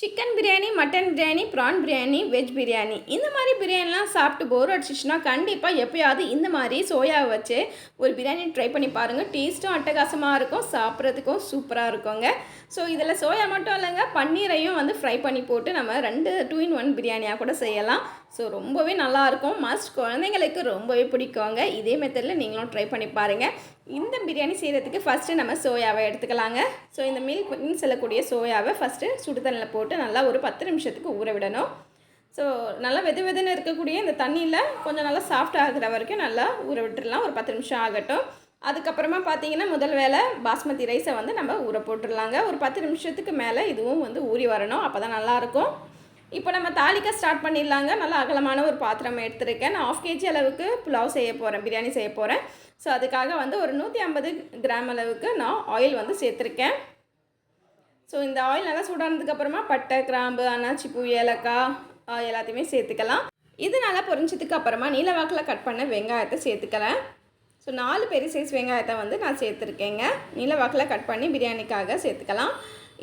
Chicken biryani mutton biryani prawn biryani veg biryani இந்த மாதிரி பிரியாணிலாம் சாப்பிட்டு போர் அடிச்சிச்சுன்னா கண்டிப்பாக எப்பயாவது இந்த மாதிரி சோயாவை வச்சு ஒரு பிரியாணி ட்ரை பண்ணி பாருங்கள் டேஸ்ட்டும் அட்டகாசமாக இருக்கும் சாப்பிட்றதுக்கும் சூப்பராக இருக்குங்க. ஸோ இதில் சோயா மட்டும் இல்லைங்க பன்னீரையும் வந்து ஃப்ரை பண்ணி போட்டு நம்ம ரெண்டு டூ இன் ஒன் பிரியாணியாக கூட செய்யலாம். ஸோ ரொம்பவே நல்லாயிருக்கும் மஸ்ட் குழந்தைங்களுக்கு ரொம்பவே பிடிக்குங்க. இதே மெத்தடில் நீங்களும் ட்ரை பண்ணி பாருங்கள் இந்த பிரியாணி செய்கிறதுக்கு ஃபஸ்ட்டு நம்ம சோயாவை எடுத்துக்கலாங்க. ஸோ இந்த மில்க் பின்னு சொல்லக்கூடிய சோயாவை ஃபஸ்ட்டு சுடுதண்ணில் போட்டு நல்லா ஒரு பத்து நிமிஷத்துக்கு ஊற விடணும். ஸோ நல்லா வெது வெதுன்னு இருக்கக்கூடிய இந்த தண்ணியில் கொஞ்சம் நல்லா சாஃப்ட் ஆகிற வரைக்கும் நல்லா ஊற விட்டுடலாம் ஒரு பத்து நிமிஷம் ஆகட்டும். அதுக்கப்புறமா பார்த்தீங்கன்னா முதல் வேலை பாஸ்மதி ரைஸை வந்து நம்ம ஊற போட்டுடலாங்க ஒரு பத்து நிமிஷத்துக்கு மேலே இதுவும் வந்து ஊறி வரணும். அப்போ தான் நல்லாயிருக்கும் இப்போ நம்ம தாளிக்க ஸ்டார்ட் பண்ணிடலாங்க. நல்லா அகலமான ஒரு பாத்திரம் எடுத்துருக்கேன். நான் ஆஃப் கேஜி அளவுக்கு புலாவ் செய்ய போகிறேன் பிரியாணி செய்ய போகிறேன் ஸோ அதுக்காக வந்து ஒரு நூற்றி ஐம்பது கிராம் அளவுக்கு நான் ஆயில் வந்து சேர்த்துருக்கேன். ஸோ இந்த ஆயில் நல்லா சூடானதுக்கப்புறமா பட்டை கிராம்பு அன்னாச்சி பூ ஏலக்காய் எல்லாத்தையுமே சேர்த்துக்கலாம். இது நல்லா பொரிஞ்சதுக்கு அப்புறமா நீலவாக்கில் கட் பண்ண வெங்காயத்தை சேர்த்துக்கலாம். ஸோ நாலு பெரிய சைஸ் வெங்காயத்தை வந்து நான் சேர்த்துருக்கேங்க. நீலவாக்கில் கட் பண்ணி பிரியாணிக்காக சேர்த்துக்கலாம்.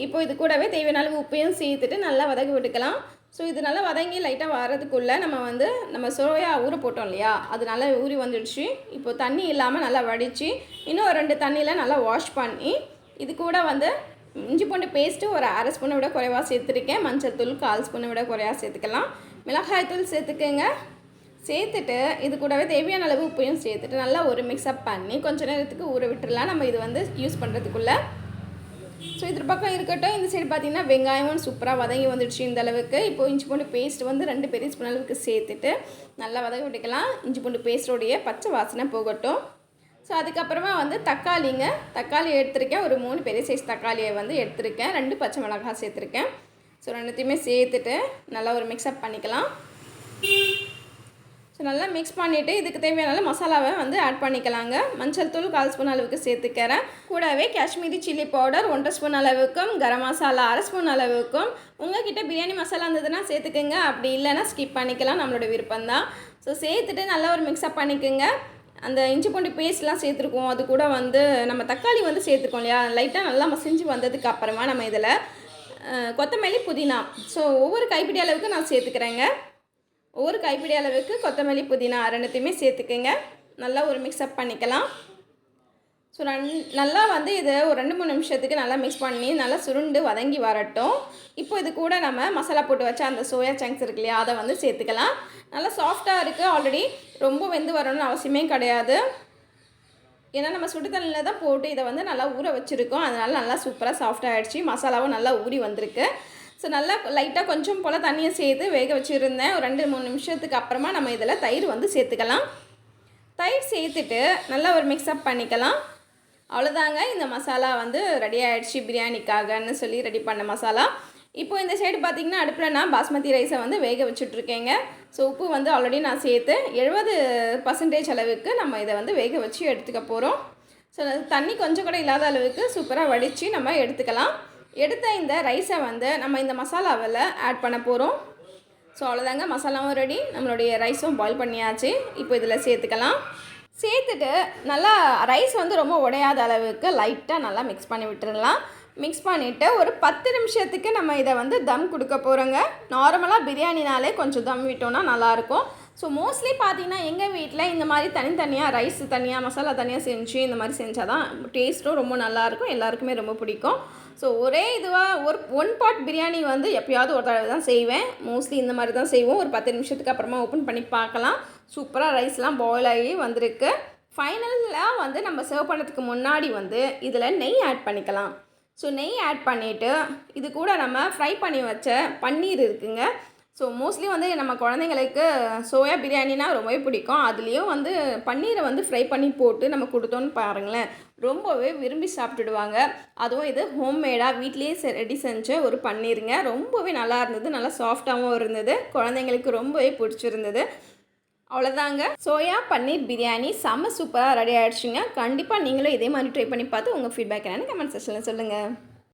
இப்போ இது கூடவே தேவையான அளவு உப்பையும் சேர்த்துட்டு நல்லா வதக்கி விட்டுக்கலாம். ஸோ இது நல்லா வதங்கி லைட்டாக வரதுக்குள்ளே நம்ம வந்து நம்ம சோயா ஊற போட்டோம் இல்லையா? அது நல்லா ஊறி வந்துடுச்சு. இப்போ தண்ணி இல்லாமல் நல்லா வடித்து இன்னும் ஒரு ரெண்டு தண்ணியில் நல்லா வாஷ் பண்ணி இது கூட வந்து இஞ்சி பூண்டு பேஸ்ட்டு ஒரு அரை ஸ்பூனை விட குறைவாக சேர்த்துருக்கேன். மஞ்சள் தூள் கால் ஸ்பூனை விட குறைவாக சேர்த்துக்கலாம். மிளகாய் தூள் சேர்த்துக்கோங்க. சேர்த்துட்டு இது கூடவே தேவையான அளவு உப்பையும் சேர்த்துட்டு நல்லா ஒரு மிக்ஸ்அப் பண்ணி கொஞ்ச நேரத்துக்கு ஊற விட்டுடலாம் நம்ம இது வந்து யூஸ் பண்ணுறதுக்குள்ளே ஸோ இது பக்கம் இருக்கட்டும் இந்த சைடு பார்த்தீங்கன்னா வெங்காயமும் சூப்பராக வதங்கி வந்துடுச்சு இந்த அளவுக்கு. இப்போ இஞ்சி பூண்டு பேஸ்ட் வந்து ரெண்டு பெரிய ஸ்பூன் அளவுக்கு சேர்த்துட்டு நல்லா வதக்கி விட்டுக்கலாம். இஞ்சி பூண்டு பேஸ்டோடைய பச்சை வாசனை போகட்டும். ஸோ அதுக்கப்புறமா வந்து தக்காளிங்க. தக்காளி எடுத்திருக்கேன். ஒரு மூணு பெரிய சைஸ் தக்காளியை வந்து எடுத்திருக்கேன். ரெண்டு பச்சை மிளகாய் சேர்த்துருக்கேன். ஸோ ரெண்டுத்தையுமே சேர்த்துட்டு நல்லா ஒரு மிக்ஸ்அப் பண்ணிக்கலாம். ஸோ நல்லா மிக்ஸ் பண்ணிவிட்டு இதுக்கு தேவையான மசாலாவை வந்து ஆட் பண்ணிக்கலாங்க. மஞ்சள் தூள் கால் ஸ்பூன் அளவுக்கு சேர்த்துக்கிறேன். கூடவே காஷ்மீரி சில்லி பவுடர் ஒன்றரை ஸ்பூன் அளவுக்கும் கரம் மசாலா அரை ஸ்பூன் அளவுக்கும். உங்ககிட்ட பிரியாணி மசாலா இருந்ததுன்னா சேர்த்துக்குங்க. அப்படி இல்லைன்னா ஸ்கிப் பண்ணிக்கலாம். நம்மளோட விருப்பம் தான் ஸோ சேர்த்துட்டு நல்லா ஒரு மிக்ஸ்அப் பண்ணிக்கோங்க. அந்த இஞ்சி பூண்டு பேஸ்ட்லாம் சேர்த்துருக்கோம். அது கூட வந்து நம்ம தக்காளி வந்து சேர்த்துருக்கோம் இல்லையா? லைட்டாக நல்லா மசிஞ்சு வந்ததுக்கு அப்புறமா நம்ம இதில் கொத்தமல்லி புதினா. ஸோ ஒவ்வொரு கைப்பிடி அளவுக்கு நான் சேர்த்துக்கிறேங்க. ஒரு கைப்பிடி அளவுக்கு கொத்தமல்லி புதினா ரெண்டுத்தையுமே சேர்த்துக்கோங்க. நல்லா ஒரு மிக்ஸ்அப் பண்ணிக்கலாம். ஸோ நன் நல்லா வந்து இதை ஒரு ரெண்டு மூணு நிமிஷத்துக்கு நல்லா மிக்ஸ் பண்ணி நல்லா சுருண்டு வதங்கி வரட்டும். இப்போ இது கூட நம்ம மசாலா போட்டு வச்ச அந்த சோயா சங்க்ஸ் இருக்கு இல்லையா அதை வந்து சேர்த்துக்கலாம். நல்லா சாஃப்டாக இருக்குது ஆல்ரெடி ரொம்ப வெந்து வரணும்னு அவசியமே கிடையாது. ஏன்னா நம்ம சுடு தண்ணியில் தான் போட்டு இதை வந்து நல்லா ஊற வச்சுருக்கோம். அதனால் நல்லா சூப்பராக சாஃப்டாக ஆகிடுச்சு மசாலாவும் நல்லா ஊறி வந்திருக்கு. ஸோ நல்லா லைட்டாக கொஞ்சம் போல் தண்ணியை சேர்த்து வேக வச்சுருந்தேன். ஒரு ரெண்டு மூணு நிமிஷத்துக்கு அப்புறமா நம்ம இதில் தயிர் வந்து சேர்த்துக்கலாம். தயிர் சேர்த்துட்டு நல்லா ஒரு மிக்ஸ்அப் பண்ணிக்கலாம். அவ்வளோதாங்க இந்த மசாலா வந்து ரெடி ஆகிடுச்சு பிரியாணிக்காகன்னு சொல்லி ரெடி பண்ண மசாலா. இப்போ இந்த சைடு பார்த்திங்கன்னா அடுப்பில் நான் பாஸ்மதி ரைஸை வந்து வேக வச்சுட்ருக்கேங்க ஸோ உப்பு வந்து ஆல்ரெடி நான் சேர்த்து எழுபது பர்சன்டேஜ் அளவுக்கு நம்ம இதை வந்து வேக வச்சு எடுத்துக்க போகிறோம் ஸோ தண்ணி கொஞ்சம் கூட இல்லாத அளவுக்கு சூப்பராக வடித்து நம்ம எடுத்துக்கலாம். எடுத்த இந்த ரைஸை வந்து நம்ம இந்த மசாலாவில் ஆட் பண்ண போகிறோம் ஸோ அவ்வளோதாங்க. மசாலாவும் ரெடி நம்மளுடைய ரைஸும் பாயில் பண்ணியாச்சு. இப்போ இதில் சேர்த்துக்கலாம். சேர்த்துட்டு நல்லா ரைஸ் வந்து ரொம்ப உடையாத அளவுக்கு லைட்டாக நல்லா மிக்ஸ் பண்ணி விட்டுடலாம். மிக்ஸ் பண்ணிவிட்டு ஒரு பத்து நிமிஷத்துக்கு நம்ம இதை வந்து தம் கொடுக்க போகிறோங்க நார்மலாக பிரியாணினாலே கொஞ்சம் தம் விட்டோன்னா நல்லாயிருக்கும். ஸோ மோஸ்ட்லி பார்த்தீங்கன்னா எங்கள் வீட்டில் இந்த மாதிரி தனித்தனியாக ரைஸ் தனியாக மசாலா தனியாக செஞ்சு இந்த மாதிரி செஞ்சால் தான் டேஸ்ட்டும் ரொம்ப நல்லாயிருக்கும் எல்லாருக்குமே ரொம்ப பிடிக்கும். ஸோ ஒரே இதுவாக ஒரு ஒன் பாட் பிரியாணி வந்து எப்பயாவது ஒரு தடவை தான் செய்வேன். மோஸ்ட்லி இந்த மாதிரி தான் செய்வோம். ஒரு பத்து நிமிஷத்துக்கு அப்புறமா ஓப்பன் பண்ணி பார்க்கலாம். சூப்பராக ரைஸ்லாம் பாயில் ஆகி வந்திருக்கு. ஃபைனலாக வந்து நம்ம சர்வ் பண்ணுறதுக்கு முன்னாடி வந்து இதில் நெய் ஆட் பண்ணிக்கலாம். ஸோ நெய் ஆட் பண்ணிவிட்டு இது கூட நம்ம ஃப்ரை பண்ணி வச்ச பன்னீர் இருக்குங்க. ஸோ மோஸ்ட்லி வந்து நம்ம குழந்தைங்களுக்கு சோயா பிரியாணினா ரொம்பவே பிடிக்கும். அதுலேயும் வந்து பன்னீரை வந்து ஃப்ரை பண்ணி போட்டு நம்ம கொடுத்தோன்னு பாருங்களேன். ரொம்பவே விரும்பி சாப்பிட்டுடுவாங்க. அதுவும் இது ஹோம்மேடாக வீட்லேயே ரெடி செஞ்ச ஒரு பன்னீருங்க. ரொம்பவே நல்லா இருந்தது. நல்லா சாஃப்டாகவும் இருந்தது. குழந்தைங்களுக்கு ரொம்பவே பிடிச்சிருந்தது. அவ்வளோதாங்க சோயா பன்னீர் பிரியாணி செம்ம சூப்பராக ரெடி ஆகிடுச்சுங்க கண்டிப்பாக நீங்களும் இதே மாதிரி ட்ரை பண்ணி பார்த்து உங்கள் ஃபீட்பேக் என்னென்னு கமெண்ட் செக்ஷனில் சொல்லுங்கள்